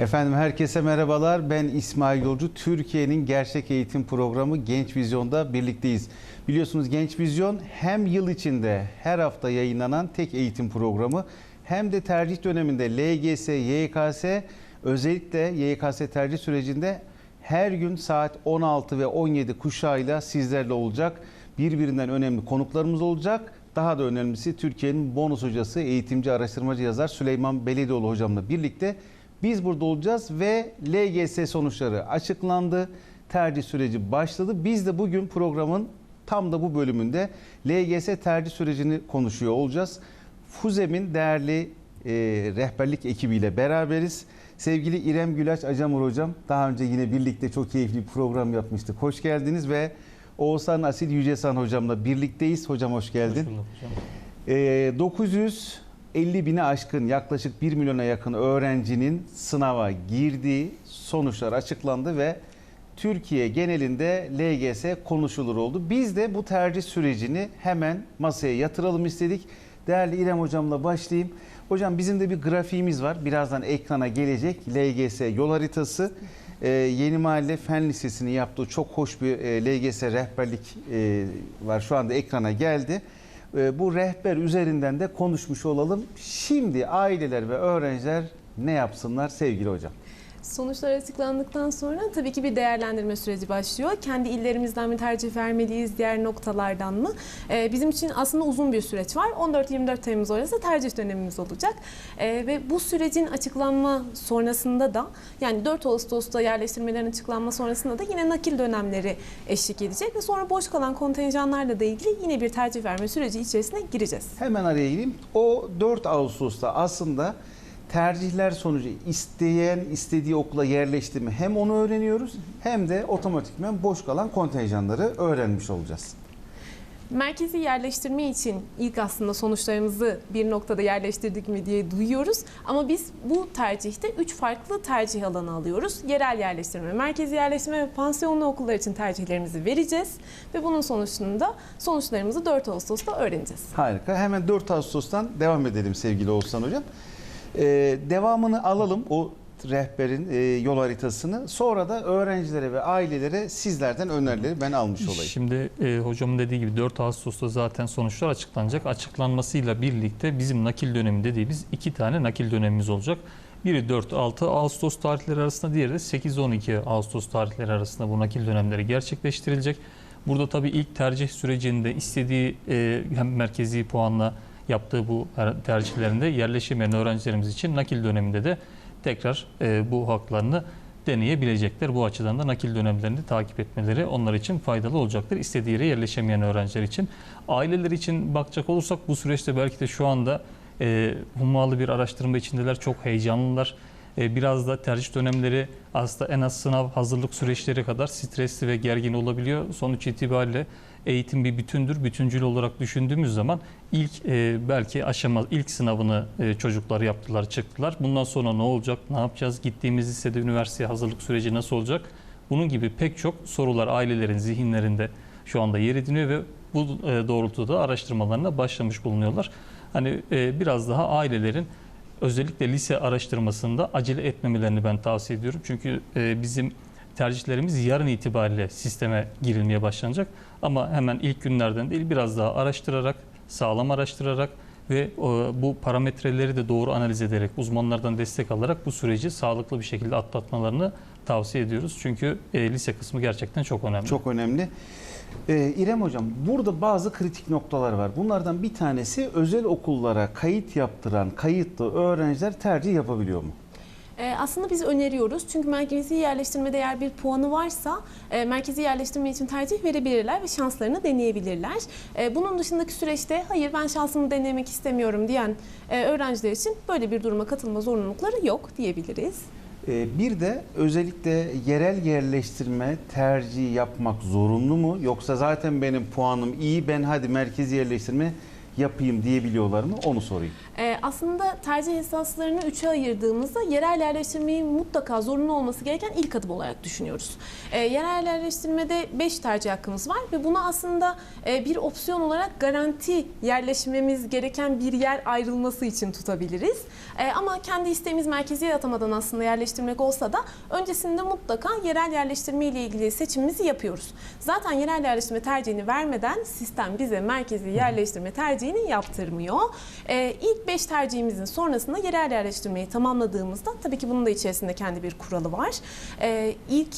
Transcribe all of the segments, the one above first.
Efendim herkese merhabalar. Ben İsmail Yolcu. Türkiye'nin gerçek eğitim programı Genç Vizyon'da birlikteyiz. Biliyorsunuz Genç Vizyon hem yıl içinde her hafta yayınlanan tek eğitim programı hem de tercih döneminde LGS, YKS özellikle YKS tercih sürecinde her gün saat 16 ve 17 kuşağıyla sizlerle olacak. Birbirinden önemli konuklarımız olacak. Daha da önemlisi Türkiye'nin bonus hocası, eğitimci, araştırmacı yazar Süleyman Belediyoğlu hocamla birlikte biz burada olacağız ve LGS sonuçları açıklandı. Tercih süreci başladı. Biz de bugün programın tam da bu bölümünde LGS tercih sürecini konuşuyor olacağız. Fuzem'in değerli e, rehberlik ekibiyle beraberiz. Sevgili İrem Gülaç Acamur Hocam, daha önce yine birlikte çok keyifli bir program yapmıştık. Hoş geldiniz ve Oğuzhan Asil Yücesan Hocam'la birlikteyiz. Hocam hoş geldin. Hoş bulduk hocam. E, 900 50 bine aşkın yaklaşık 1 milyona yakın öğrencinin sınava girdiği sonuçlar açıklandı ve Türkiye genelinde LGS konuşulur oldu. Biz de bu tercih sürecini hemen masaya yatıralım istedik. Değerli İrem Hocam'la başlayayım. Hocam bizim de bir grafiğimiz var. Birazdan ekrana gelecek LGS yol haritası. Ee, Yeni Mahalle Fen Lisesi'nin yaptığı çok hoş bir e, LGS rehberlik e, var. Şu anda ekrana geldi. E, bu rehber üzerinden de konuşmuş olalım. Şimdi aileler ve öğrenciler ne yapsınlar sevgili hocam? Sonuçlar açıklandıktan sonra tabii ki bir değerlendirme süreci başlıyor. Kendi illerimizden mi tercih vermeliyiz, diğer noktalardan mı? Ee, bizim için aslında uzun bir süreç var. 14-24 Temmuz arası tercih dönemimiz olacak. Ee, ve bu sürecin açıklanma sonrasında da yani 4 Ağustos'ta yerleştirmelerin açıklanma sonrasında da yine nakil dönemleri eşlik edecek ve sonra boş kalan kontenjanlarla da ilgili yine bir tercih verme süreci içerisine gireceğiz. Hemen araya gireyim. O 4 Ağustos'ta aslında tercihler sonucu isteyen istediği okula yerleştirme hem onu öğreniyoruz hem de otomatikman boş kalan kontenjanları öğrenmiş olacağız. Merkezi yerleştirme için ilk aslında sonuçlarımızı bir noktada yerleştirdik mi diye duyuyoruz. Ama biz bu tercihte üç farklı tercih alanı alıyoruz. Yerel yerleştirme, merkezi yerleştirme ve pansiyonlu okullar için tercihlerimizi vereceğiz. Ve bunun sonucunda sonuçlarımızı 4 Ağustos'ta öğreneceğiz. Harika. Hemen 4 Ağustos'tan devam edelim sevgili Oğuzhan Hocam. Ee, devamını alalım o rehberin e, yol haritasını. Sonra da öğrencilere ve ailelere sizlerden önerileri ben almış olayım. Şimdi e, hocamın dediği gibi 4 Ağustos'ta zaten sonuçlar açıklanacak. Açıklanmasıyla birlikte bizim nakil dönemi dediğimiz iki tane nakil dönemimiz olacak. Biri 4-6 Ağustos tarihleri arasında, diğeri de 8-12 Ağustos tarihleri arasında bu nakil dönemleri gerçekleştirilecek. Burada tabii ilk tercih sürecinde istediği e, hem merkezi puanla yaptığı bu tercihlerinde yerleşemeyen öğrencilerimiz için nakil döneminde de tekrar e, bu haklarını deneyebilecekler. Bu açıdan da nakil dönemlerini takip etmeleri onlar için faydalı olacaktır. İstediği yere yerleşemeyen öğrenciler için. Aileler için bakacak olursak bu süreçte belki de şu anda e, hummalı bir araştırma içindeler. Çok heyecanlılar. E, biraz da tercih dönemleri aslında en az sınav hazırlık süreçleri kadar stresli ve gergin olabiliyor. Sonuç itibariyle eğitim bir bütündür. Bütüncül olarak düşündüğümüz zaman ilk e, belki aşama ilk sınavını e, çocuklar yaptılar, çıktılar. Bundan sonra ne olacak? Ne yapacağız? Gittiğimiz lisede üniversiteye hazırlık süreci nasıl olacak? Bunun gibi pek çok sorular ailelerin zihinlerinde şu anda yer ediniyor ve bu e, doğrultuda araştırmalarına başlamış bulunuyorlar. Hani e, biraz daha ailelerin özellikle lise araştırmasında acele etmemelerini ben tavsiye ediyorum. Çünkü e, bizim tercihlerimiz yarın itibariyle sisteme girilmeye başlanacak. Ama hemen ilk günlerden değil biraz daha araştırarak, sağlam araştırarak ve e, bu parametreleri de doğru analiz ederek, uzmanlardan destek alarak bu süreci sağlıklı bir şekilde atlatmalarını tavsiye ediyoruz. Çünkü e, lise kısmı gerçekten çok önemli. Çok önemli. Ee, İrem Hocam burada bazı kritik noktalar var. Bunlardan bir tanesi özel okullara kayıt yaptıran kayıtlı öğrenciler tercih yapabiliyor mu? Ee, aslında biz öneriyoruz çünkü merkezi yerleştirmede eğer bir puanı varsa e, merkezi yerleştirme için tercih verebilirler ve şanslarını deneyebilirler. E, bunun dışındaki süreçte hayır ben şansımı denemek istemiyorum diyen e, öğrenciler için böyle bir duruma katılma zorunlulukları yok diyebiliriz. Bir de özellikle yerel yerleştirme tercihi yapmak zorunlu mu? Yoksa zaten benim puanım iyi ben hadi merkezi yerleştirme yapayım diyebiliyorlar mı? Onu sorayım. Ee, aslında tercih esaslarını üçe ayırdığımızda yerel yerleştirmeyi mutlaka zorunlu olması gereken ilk adım olarak düşünüyoruz. Ee, yerel yerleştirmede 5 tercih hakkımız var ve bunu aslında e, bir opsiyon olarak garanti yerleşmemiz gereken bir yer ayrılması için tutabiliriz. Ee, ama kendi isteğimiz merkezi atamadan aslında yerleştirmek olsa da öncesinde mutlaka yerel yerleştirme ile ilgili seçimimizi yapıyoruz. Zaten yerel yerleştirme tercihini vermeden sistem bize merkezi yerleştirme tercihini yaptırmıyor. Ee, ilk 5 tercihimizin sonrasında yerel yerleştirmeyi tamamladığımızda tabii ki bunun da içerisinde kendi bir kuralı var. Ee, ilk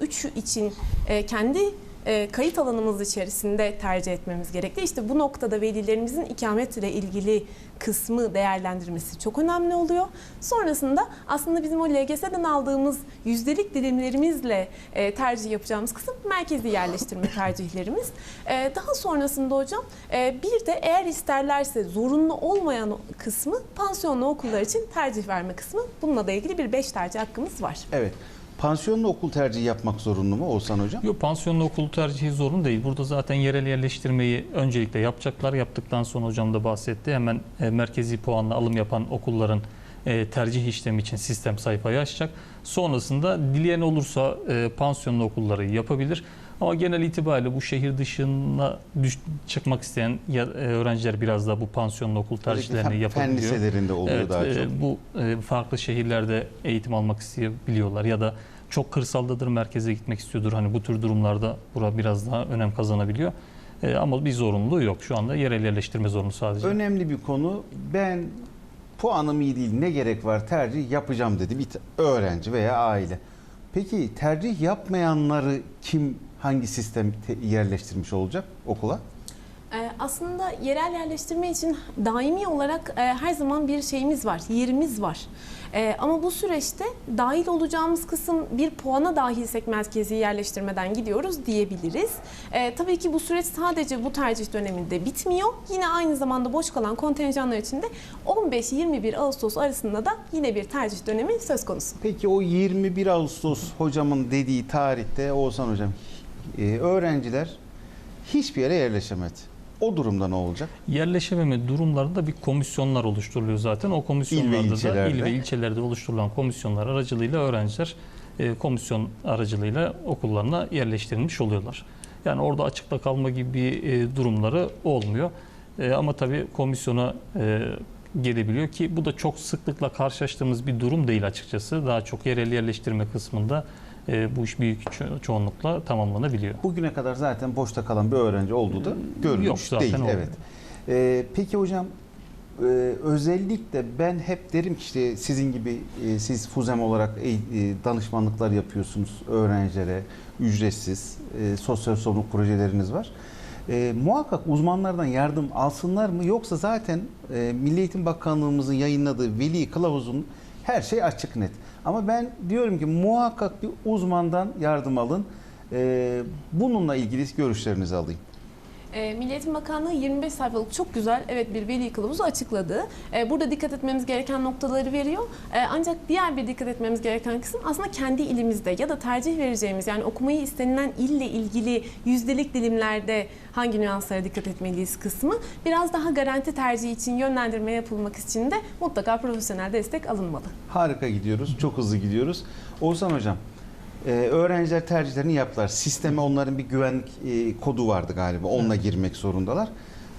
3 için e, kendi e, kayıt alanımız içerisinde tercih etmemiz gerekli. İşte bu noktada velilerimizin ikamet ile ilgili kısmı değerlendirmesi çok önemli oluyor. Sonrasında aslında bizim o LGS'den aldığımız yüzdelik dilimlerimizle e, tercih yapacağımız kısım merkezi yerleştirme tercihlerimiz. E, daha sonrasında hocam e, bir de eğer isterlerse zorunlu olmayan kısmı pansiyonlu okullar için tercih verme kısmı. Bununla da ilgili bir 5 tercih hakkımız var. Evet. Pansiyonlu okul tercihi yapmak zorunlu mu Oğuzhan Hocam? Yok pansiyonlu okul tercihi zorun değil. Burada zaten yerel yerleştirmeyi öncelikle yapacaklar. Yaptıktan sonra hocam da bahsetti. Hemen e, merkezi puanla alım yapan okulların e, tercih işlemi için sistem sayfayı açacak. Sonrasında dileyen olursa e, pansiyonlu okulları yapabilir. Ama genel itibariyle bu şehir dışına düş- çıkmak isteyen ya- e, öğrenciler biraz da bu pansiyonlu okul tercihlerini Fen yapabiliyor. liselerinde oluyor Evet, daha e, çok. bu e, farklı şehirlerde eğitim almak isteyebiliyorlar ya da çok kırsaldadır merkeze gitmek istiyordur. Hani bu tür durumlarda bura biraz daha önem kazanabiliyor. E, ama bir zorunluluğu yok. Şu anda yerel yerleştirme zorunlu sadece. Önemli bir konu. Ben puanım iyi değil ne gerek var tercih yapacağım dedi bir t- öğrenci veya aile. Peki tercih yapmayanları kim hangi sistem te- yerleştirmiş olacak okula? Ee, Aslında yerel yerleştirme için daimi olarak e, her zaman bir şeyimiz var, yerimiz var. E, Ama bu süreçte dahil olacağımız kısım bir puana dahilsek merkezi yerleştirmeden gidiyoruz diyebiliriz. E, Tabii ki bu süreç sadece bu tercih döneminde bitmiyor. Yine aynı zamanda boş kalan kontenjanlar içinde 15-21 Ağustos arasında da yine bir tercih dönemi söz konusu. Peki o 21 Ağustos hocamın dediği tarihte Oğuzhan hocam e, öğrenciler hiçbir yere yerleşemedi. O durumda ne olacak? Yerleşememe durumlarında bir komisyonlar oluşturuluyor zaten. O komisyonlarda da ilçelerde. il ve ilçelerde oluşturulan komisyonlar aracılığıyla öğrenciler e, komisyon aracılığıyla okullarına yerleştirilmiş oluyorlar. Yani orada açıkta kalma gibi bir e, durumları olmuyor. E, ama tabii komisyona e, gelebiliyor ki bu da çok sıklıkla karşılaştığımız bir durum değil açıkçası. Daha çok yerel yerleştirme kısmında e, bu iş büyük ço- çoğunlukla tamamlanabiliyor. Bugüne kadar zaten boşta kalan bir öğrenci olduğu da görülmüş Yok zaten değil. olmuyor. Evet. Ee, peki hocam e, özellikle ben hep derim ki işte sizin gibi e, siz FUZEM olarak e, e, danışmanlıklar yapıyorsunuz öğrencilere ücretsiz e, sosyal sorumluluk projeleriniz var. E, muhakkak uzmanlardan yardım alsınlar mı yoksa zaten e, Milli Eğitim Bakanlığımızın yayınladığı veli kılavuzun her şey açık net. Ama ben diyorum ki muhakkak bir uzmandan yardım alın. E, bununla ilgili görüşlerinizi alayım. E, Milli Eğitim Bakanlığı 25 sayfalık çok güzel evet bir veli kılavuzu açıkladı. E, burada dikkat etmemiz gereken noktaları veriyor. E, ancak diğer bir dikkat etmemiz gereken kısım aslında kendi ilimizde ya da tercih vereceğimiz yani okumayı istenilen ille ilgili yüzdelik dilimlerde hangi nüanslara dikkat etmeliyiz kısmı. Biraz daha garanti tercih için yönlendirme yapılmak için de mutlaka profesyonel destek alınmalı. Harika gidiyoruz. Çok hızlı gidiyoruz. Oğuzhan Hocam, e, öğrenciler tercihlerini yaptılar. Sisteme onların bir güvenlik e, kodu vardı galiba. Onunla girmek zorundalar.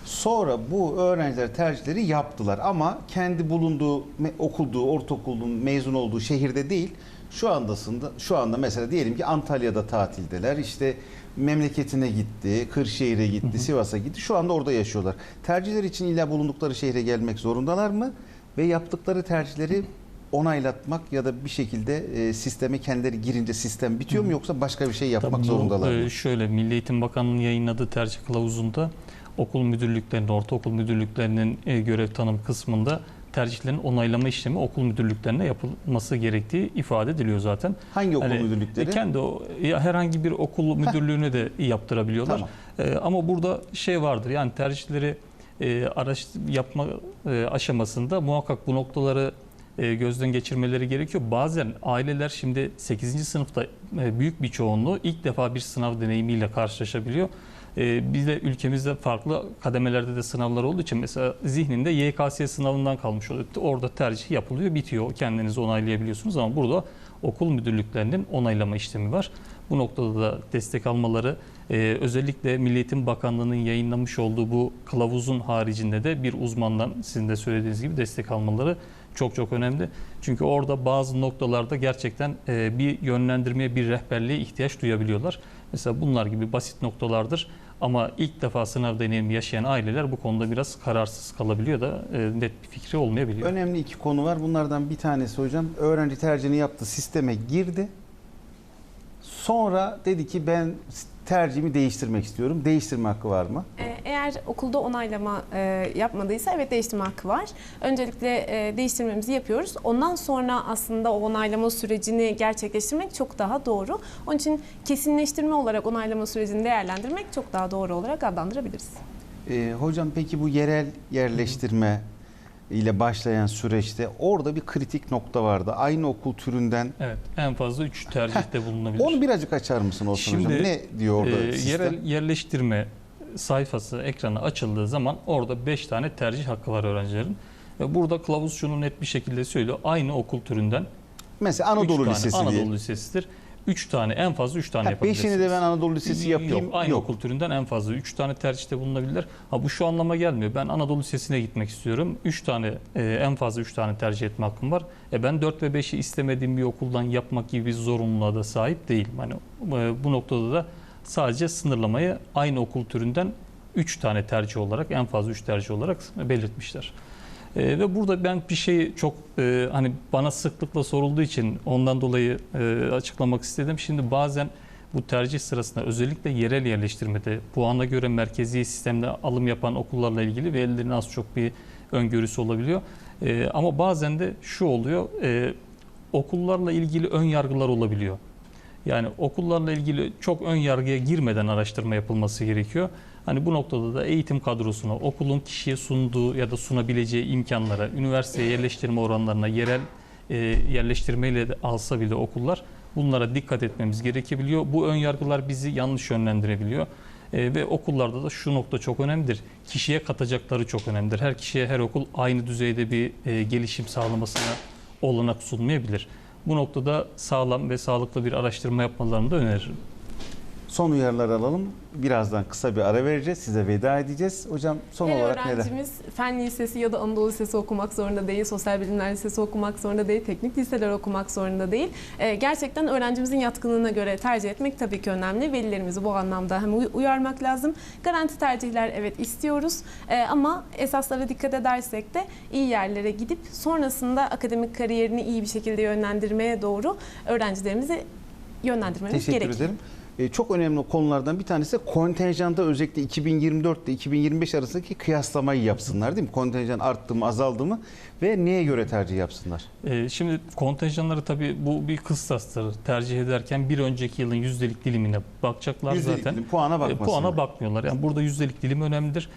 Sonra bu öğrenciler tercihleri yaptılar ama kendi bulunduğu, me- okuduğu, ortaokulun mezun olduğu şehirde değil. Şu andasında, şu anda mesela diyelim ki Antalya'da tatildeler. İşte memleketine gitti, Kırşehir'e gitti, Sivas'a gitti. Şu anda orada yaşıyorlar. Tercihler için illa bulundukları şehre gelmek zorundalar mı? Ve yaptıkları tercihleri onaylatmak ya da bir şekilde e, sisteme kendileri girince sistem bitiyor mu yoksa başka bir şey yapmak Tabii zorundalar e, mı? Şöyle Milli Eğitim Bakanlığı'nın yayınladığı tercih kılavuzunda okul müdürlüklerinin, ortaokul müdürlüklerinin e, görev tanım kısmında tercihlerin onaylama işlemi okul müdürlüklerine yapılması gerektiği ifade ediliyor zaten. Hangi okul Hani, müdürlükleri? E, Kendi o ya herhangi bir okul müdürlüğüne de yaptırabiliyorlar. Tamam. E, ama burada şey vardır yani tercihleri e, araş yapma e, aşamasında muhakkak bu noktaları e, gözden geçirmeleri gerekiyor. Bazen aileler şimdi 8. sınıfta e, büyük bir çoğunluğu ilk defa bir sınav deneyimiyle karşılaşabiliyor. E, bir de ülkemizde farklı kademelerde de sınavlar olduğu için mesela zihninde YKS sınavından kalmış oluyor. Orada tercih yapılıyor, bitiyor. Kendiniz onaylayabiliyorsunuz ama burada okul müdürlüklerinin onaylama işlemi var. Bu noktada da destek almaları e, özellikle Milli Eğitim Bakanlığı'nın yayınlamış olduğu bu kılavuzun haricinde de bir uzmandan sizin de söylediğiniz gibi destek almaları çok çok önemli. Çünkü orada bazı noktalarda gerçekten e, bir yönlendirmeye, bir rehberliğe ihtiyaç duyabiliyorlar. Mesela bunlar gibi basit noktalardır. Ama ilk defa sınav deneyimi yaşayan aileler bu konuda biraz kararsız kalabiliyor da e, net bir fikri olmayabiliyor. Önemli iki konu var. Bunlardan bir tanesi hocam öğrenci tercihini yaptı, sisteme girdi. Sonra dedi ki ben tercihimi değiştirmek istiyorum. Değiştirme hakkı var mı? Ee, Eğer okulda onaylama e, yapmadıysa evet değiştirme hakkı var. Öncelikle e, değiştirmemizi yapıyoruz. Ondan sonra aslında o onaylama sürecini gerçekleştirmek çok daha doğru. Onun için kesinleştirme olarak onaylama sürecini değerlendirmek çok daha doğru olarak adlandırabiliriz. Ee, hocam peki bu yerel yerleştirme ile başlayan süreçte orada bir kritik nokta vardı. Aynı okul türünden Evet, en fazla 3 tercihte bulunabilir. onu birazcık açar mısın hocam? Şimdi, Ne diyor orada Ee, sistem? yerel yerleştirme sayfası ekrana açıldığı zaman orada 5 tane tercih hakkı var öğrencilerin. Ve burada kılavuz şunu net bir şekilde söylüyor. Aynı okul türünden Mesela Anadolu tane Lisesi Anadolu diye. Lisesi'dir. 3 tane en fazla 3 tane Ha, yapabilirsiniz. beşini de ben Anadolu Lisesi. Yok, aynı okul türünden en fazla 3 tane tercihte bulunabilirler. Ha bu şu anlama gelmiyor. Ben Anadolu Lisesi'ne gitmek istiyorum. 3 tane e, en fazla 3 tane tercih etme hakkım var. E ben 4 ve 5'i istemediğim bir okuldan yapmak gibi bir zorunluluğa da sahip değilim. Hani e, bu noktada da sadece sınırlamayı aynı okul türünden 3 tane tercih olarak en fazla 3 tercih olarak belirtmişler. E, ve burada ben bir şeyi çok e, hani bana sıklıkla sorulduğu için ondan dolayı e, açıklamak istedim. Şimdi bazen bu tercih sırasında özellikle yerel yerleştirmede puana göre merkezi sistemde alım yapan okullarla ilgili velilerin az çok bir öngörüsü olabiliyor. E, ama bazen de şu oluyor, e, okullarla ilgili ön yargılar olabiliyor. Yani okullarla ilgili çok ön yargıya girmeden araştırma yapılması gerekiyor. Hani bu noktada da eğitim kadrosuna, okulun kişiye sunduğu ya da sunabileceği imkanlara, üniversiteye yerleştirme oranlarına, yerel e, yerleştirmeyle de alsa bile okullar bunlara dikkat etmemiz gerekebiliyor. Bu ön yargılar bizi yanlış yönlendirebiliyor. E, ve okullarda da şu nokta çok önemlidir. Kişiye katacakları çok önemlidir. Her kişiye her okul aynı düzeyde bir e, gelişim sağlamasına olanak sunmayabilir. Bu noktada sağlam ve sağlıklı bir araştırma yapmalarını da öneririm. Son uyarılar alalım. Birazdan kısa bir ara vereceğiz. Size veda edeceğiz. Hocam son Her olarak neler? öğrencimiz fen lisesi ya da Anadolu Lisesi okumak zorunda değil, sosyal bilimler lisesi okumak zorunda değil, teknik liseler okumak zorunda değil. Ee, gerçekten öğrencimizin yatkınlığına göre tercih etmek tabii ki önemli. Velilerimizi bu anlamda hem uy- uyarmak lazım. Garanti tercihler evet istiyoruz Ee, ama esaslara dikkat edersek de iyi yerlere gidip sonrasında akademik kariyerini iyi bir şekilde yönlendirmeye doğru öğrencilerimizi yönlendirmemiz Teşekkür gerekiyor. ederim. Ee, çok önemli konulardan bir tanesi kontenjanda özellikle 2024 ile 2025 arasındaki kıyaslamayı yapsınlar değil mi? Kontenjan arttı mı azaldı mı ve neye göre tercih yapsınlar? Ee, Şimdi kontenjanları tabii bu bir kıstastır. Tercih ederken bir önceki yılın yüzdelik dilimine bakacaklar Yüzdelik zaten. dilim, puana E, bakmasınlar. Puana bakmıyorlar. Yani burada yüzdelik dilim önemlidir.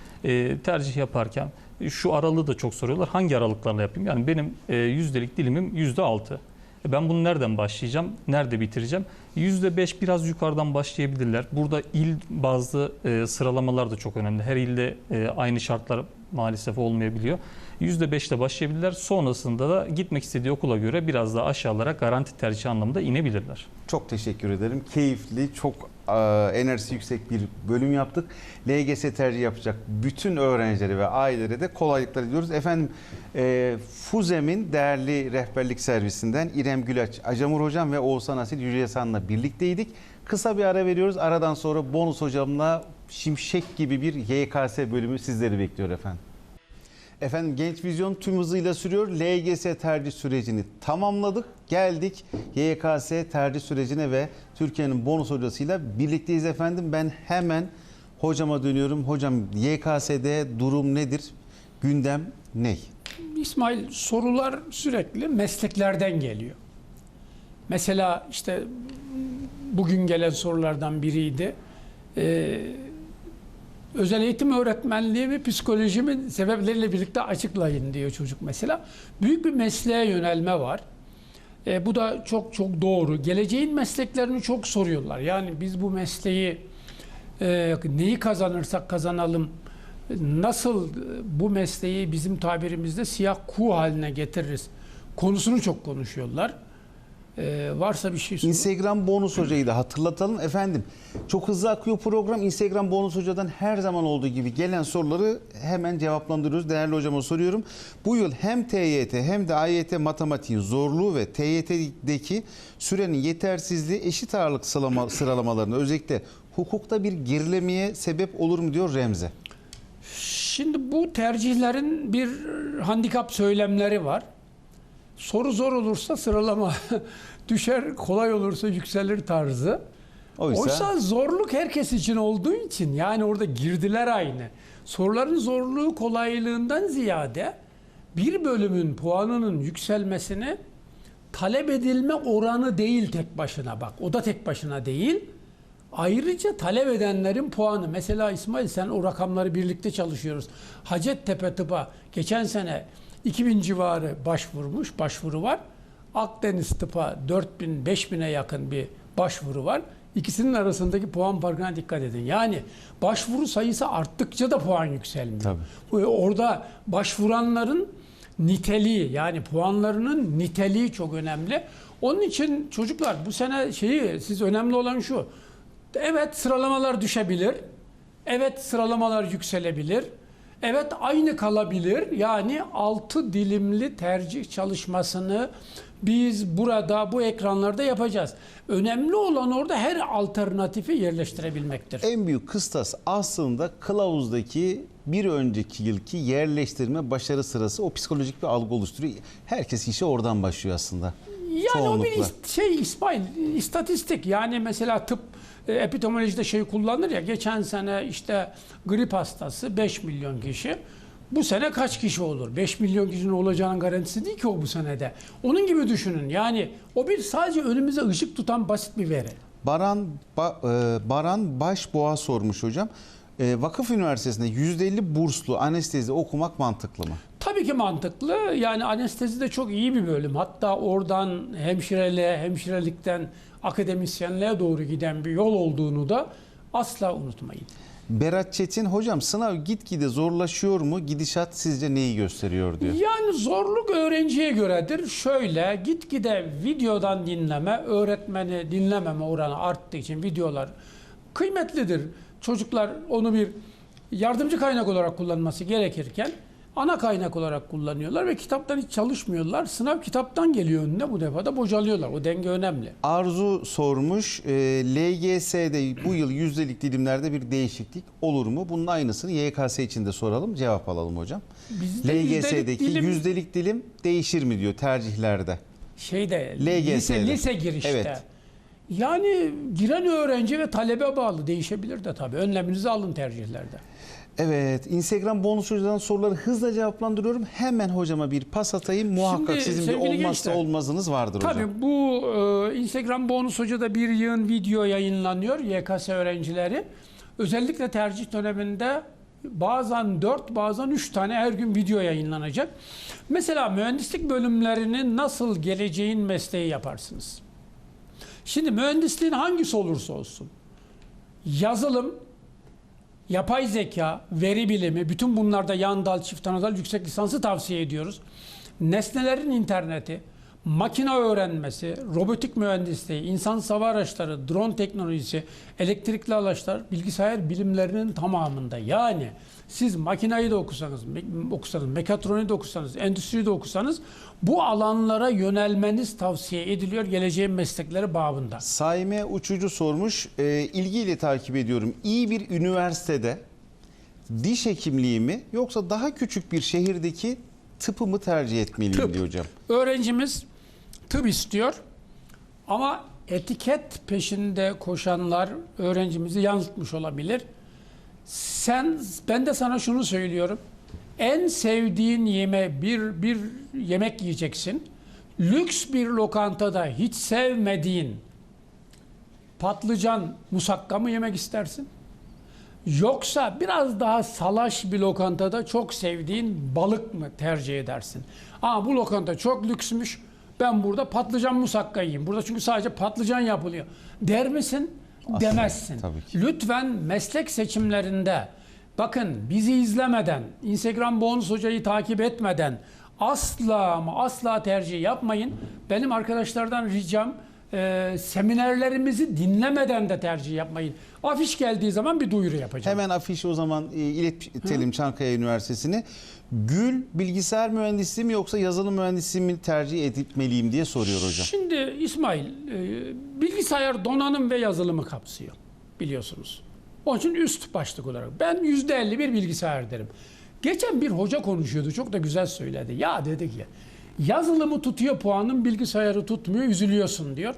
Tercih yaparken şu aralığı da çok soruyorlar. Hangi aralıklarla yapayım? Yani benim e, yüzdelik dilimim yüzde altı. E, Ben bunu nereden başlayacağım? Nerede bitireceğim? Yüzde beş biraz yukarıdan başlayabilirler. Burada il bazlı e, sıralamalar da çok önemli. Her ilde e, aynı şartlar maalesef olmayabiliyor. Yüzde beşle başlayabilirler. Sonrasında da gitmek istediği okula göre biraz daha aşağılara garanti tercih anlamında inebilirler. Çok teşekkür ederim. Keyifli, çok e, enerjisi yüksek bir bölüm yaptık. LGS tercih yapacak bütün öğrencilere ve ailelere de kolaylıklar diliyoruz. Efendim e, FUZEM'in değerli rehberlik servisinden İrem Gülaç, Acamur Hocam ve Oğuzhan Asil Yüce Hasan'la birlikteydik. Kısa bir ara veriyoruz. Aradan sonra bonus hocamla şimşek gibi bir YKS bölümü sizleri bekliyor efendim. Efendim Genç Vizyon tüm hızıyla sürüyor. LGS tercih sürecini tamamladık. Geldik YKS tercih sürecine ve Türkiye'nin bonus hocasıyla birlikteyiz efendim. Ben hemen hocama dönüyorum. Hocam YKS'de durum nedir? Gündem ne? İsmail sorular sürekli mesleklerden geliyor. Mesela işte bugün gelen sorulardan biriydi. Ee, özel eğitim öğretmenliği ve psikolojimin sebepleriyle birlikte açıklayın diyor çocuk mesela. Büyük bir mesleğe yönelme var. Ee, bu da çok çok doğru. Geleceğin mesleklerini çok soruyorlar. Yani biz bu mesleği e, neyi kazanırsak kazanalım nasıl e, bu mesleği bizim tabirimizde siyah kuğu haline getiririz konusunu çok konuşuyorlar. E, varsa bir şey sorun. Instagram bonus hocayı da hatırlatalım. Efendim çok hızlı akıyor program. Instagram bonus hocadan her zaman olduğu gibi gelen soruları hemen cevaplandırıyoruz. Değerli hocama soruyorum. Bu yıl hem TYT hem de AYT matematiğin zorluğu ve TYT'deki sürenin yetersizliği eşit ağırlık sıralama, sıralamalarında özellikle hukukta bir gerilemeye sebep olur mu diyor Remze. Şimdi bu tercihlerin bir handikap söylemleri var. Soru zor olursa sıralama düşer, kolay olursa yükselir tarzı. Oysa, Oysa zorluk herkes için olduğu için yani orada girdiler aynı. Soruların zorluğu kolaylığından ziyade bir bölümün puanının yükselmesini talep edilme oranı değil tek başına bak. O da tek başına değil. Ayrıca talep edenlerin puanı. Mesela İsmail sen o rakamları birlikte çalışıyoruz. Hacettepe Tıp'a geçen sene 2000 civarı başvurmuş, başvuru var. Akdeniz Tıp'a 4000 5000'e yakın bir başvuru var. İkisinin arasındaki puan farkına dikkat edin. Yani başvuru sayısı arttıkça da puan yükselmiyor. Tabii. Orada başvuranların niteliği yani puanlarının niteliği çok önemli. Onun için çocuklar bu sene şeyi siz önemli olan şu. Evet sıralamalar düşebilir. Evet sıralamalar yükselebilir. Evet aynı kalabilir. Yani altı dilimli tercih çalışmasını biz burada bu ekranlarda yapacağız. Önemli olan orada her alternatifi yerleştirebilmektir. En büyük kıstas aslında kılavuzdaki bir önceki yılki yerleştirme başarı sırası o psikolojik bir algı oluşturuyor. Herkes işe oradan başlıyor aslında. Yani o bir is- şey İsmail istatistik yani mesela tıp e, epitemolojide şey kullanır ya geçen sene işte grip hastası 5 milyon kişi bu sene kaç kişi olur? 5 milyon kişinin olacağının garantisi değil ki o bu senede. Onun gibi düşünün yani o bir sadece önümüze ışık tutan basit bir veri. Baran Ba- e, Baran Başboğa sormuş hocam. E, Vakıf Üniversitesi'nde %50 burslu anestezi okumak mantıklı mı? Tabii ki mantıklı. Yani anestezi de çok iyi bir bölüm. Hatta oradan hemşireliğe, hemşirelikten akademisyenliğe doğru giden bir yol olduğunu da asla unutmayın. Berat Çetin hocam sınav gitgide zorlaşıyor mu? Gidişat sizce neyi gösteriyor diyor. Yani zorluk öğrenciye göredir. Şöyle gitgide videodan dinleme, öğretmeni dinlememe oranı arttığı için videolar kıymetlidir. Çocuklar onu bir yardımcı kaynak olarak kullanması gerekirken ana kaynak olarak kullanıyorlar ve kitaptan hiç çalışmıyorlar. Sınav kitaptan geliyor önüne bu defa da bocalıyorlar. O denge önemli. Arzu sormuş. E, LGS'de bu yıl yüzdelik dilimlerde bir değişiklik olur mu? Bunun aynısını YKS için de soralım. Cevap alalım hocam. Bizde yüzdelik LGS'deki dilim- yüzdelik dilim değişir mi diyor tercihlerde. şeyde LGS'de. lise, lise girişte. Evet. Yani giren öğrenci ve talebe bağlı değişebilir de tabii. Önleminizi alın tercihlerde. Evet, Instagram bonus hocadan soruları hızla cevaplandırıyorum. Hemen hocama bir pas atayım. Muhakkak Şimdi sizin bir sevgili olmazsa gençler, olmazınız vardır hocam. Tabii bu e, Instagram bonus hocada bir yığın video yayınlanıyor YKS öğrencileri. Özellikle tercih döneminde bazen 4 bazen 3 tane her gün video yayınlanacak. Mesela mühendislik bölümlerini nasıl geleceğin mesleği yaparsınız? Şimdi mühendisliğin hangisi olursa olsun yazılım, yapay zeka, veri bilimi, bütün bunlarda yan dal, çift ana dal, yüksek lisansı tavsiye ediyoruz. Nesnelerin interneti, makine öğrenmesi, robotik mühendisliği, insan hava araçları, drone teknolojisi, elektrikli araçlar, bilgisayar bilimlerinin tamamında. Yani siz makinayı da okusanız, me- okusanız, mekatroniği de okusanız, endüstriyi de okusanız bu alanlara yönelmeniz tavsiye ediliyor geleceğin meslekleri babında. Saime Uçucu sormuş. E, ilgiyle takip ediyorum. İyi bir üniversitede diş hekimliği mi yoksa daha küçük bir şehirdeki tıpı mı tercih etmeliyim Tıp. diyor hocam. Öğrencimiz tıp istiyor ama etiket peşinde koşanlar öğrencimizi yanıltmış olabilir. Sen ben de sana şunu söylüyorum. En sevdiğin yeme bir bir yemek yiyeceksin. Lüks bir lokantada hiç sevmediğin patlıcan musakka mı yemek istersin? Yoksa biraz daha salaş bir lokantada çok sevdiğin balık mı tercih edersin? Aa bu lokanta çok lüksmüş. Ben burada patlıcan musakka yiyeyim. Burada çünkü sadece patlıcan yapılıyor. Der misin? Asla, demezsin. tabii ki. Lütfen meslek seçimlerinde bakın bizi izlemeden, Instagram Bonus Hoca'yı takip etmeden asla ama asla tercih yapmayın. Benim arkadaşlardan ricam e, seminerlerimizi dinlemeden de tercih yapmayın. Afiş geldiği zaman bir duyuru yapacağım. Hemen afişi o zaman e, iletelim Çankaya Üniversitesi'ni. Gül bilgisayar mühendisliği mi yoksa yazılım mühendisliği mi tercih etmeliyim diye soruyor hocam. Şimdi İsmail, e, bilgisayar donanım ve yazılımı kapsıyor biliyorsunuz. Onun için üst başlık olarak. Ben yüzde 51 bilgisayar derim. Geçen bir hoca konuşuyordu, çok da güzel söyledi. Ya dedi ki, yazılımı tutuyor puanın, bilgisayarı tutmuyor, üzülüyorsun diyor.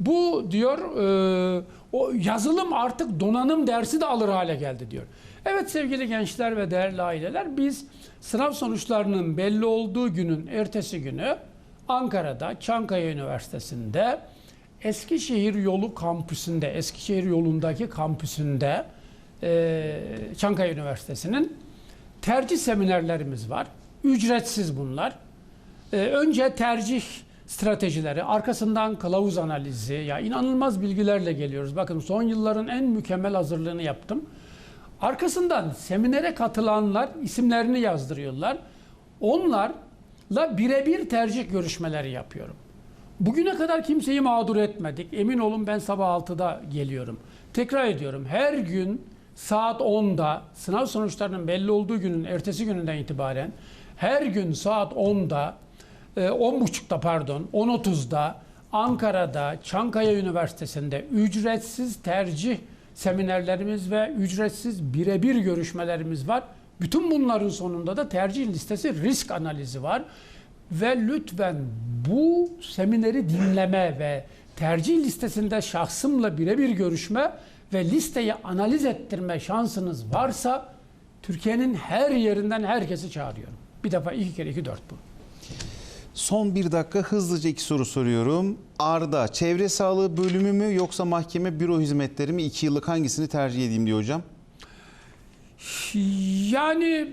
Bu diyor, e, o yazılım artık donanım dersi de alır hale geldi diyor. Evet sevgili gençler ve değerli aileler, biz sınav sonuçlarının belli olduğu günün ertesi günü Ankara'da Çankaya Üniversitesi'nde Eskişehir Yolu kampüsünde, Eskişehir yolundaki kampüsünde e, Çankaya Üniversitesi'nin tercih seminerlerimiz var. Ücretsiz bunlar. E, önce tercih stratejileri, arkasından kılavuz analizi, ya inanılmaz bilgilerle geliyoruz. Bakın son yılların en mükemmel hazırlığını yaptım. Arkasından seminere katılanlar isimlerini yazdırıyorlar. Onlarla birebir tercih görüşmeleri yapıyorum. Bugüne kadar kimseyi mağdur etmedik. Emin olun ben sabah 6'da geliyorum. Tekrar ediyorum. Her gün saat 10'da sınav sonuçlarının belli olduğu günün ertesi gününden itibaren her gün saat 10'da e, 10.30'da pardon 10.30'da Ankara'da Çankaya Üniversitesi'nde ücretsiz tercih seminerlerimiz ve ücretsiz birebir görüşmelerimiz var. Bütün bunların sonunda da tercih listesi risk analizi var. Ve lütfen bu semineri dinleme ve tercih listesinde şahsımla birebir görüşme ve listeyi analiz ettirme şansınız varsa Türkiye'nin her yerinden herkesi çağırıyorum. Bir defa iki kere iki dört bu. Son bir dakika hızlıca iki soru soruyorum. Arda çevre sağlığı bölümü mü yoksa mahkeme büro hizmetleri mi? İki yıllık hangisini tercih edeyim diyor hocam. Yani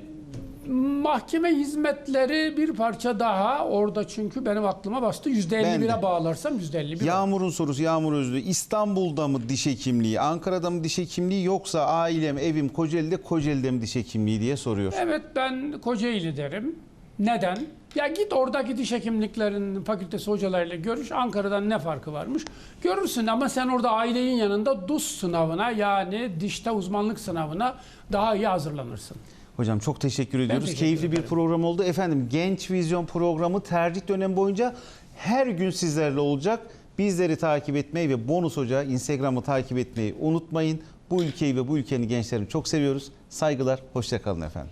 mahkeme hizmetleri bir parça daha orada çünkü benim aklıma bastı. Ben %51'e de. bağlarsam %51 olur. Yağmur'un sorusu Yağmur Özlü. İstanbul'da mı diş hekimliği, Ankara'da mı diş hekimliği yoksa ailem, evim Kocaeli'de, Kocaeli'de mi diş hekimliği diye soruyor. Evet ben Kocaeli derim. Neden? Ya git oradaki diş hekimliklerinin fakültesi hocalarıyla görüş. Ankara'dan ne farkı varmış? Görürsün ama sen orada ailenin yanında DUS sınavına yani dişte uzmanlık sınavına daha iyi hazırlanırsın. Hocam çok teşekkür ediyoruz. teşekkür Keyifli bir ederim. program oldu. Efendim Genç Vizyon programı tercih dönemi boyunca her gün sizlerle olacak. Bizleri takip etmeyi ve Bonus Hoca Instagram'ı takip etmeyi unutmayın. Bu ülkeyi ve bu ülkenin gençlerini çok seviyoruz. Saygılar, hoşçakalın efendim.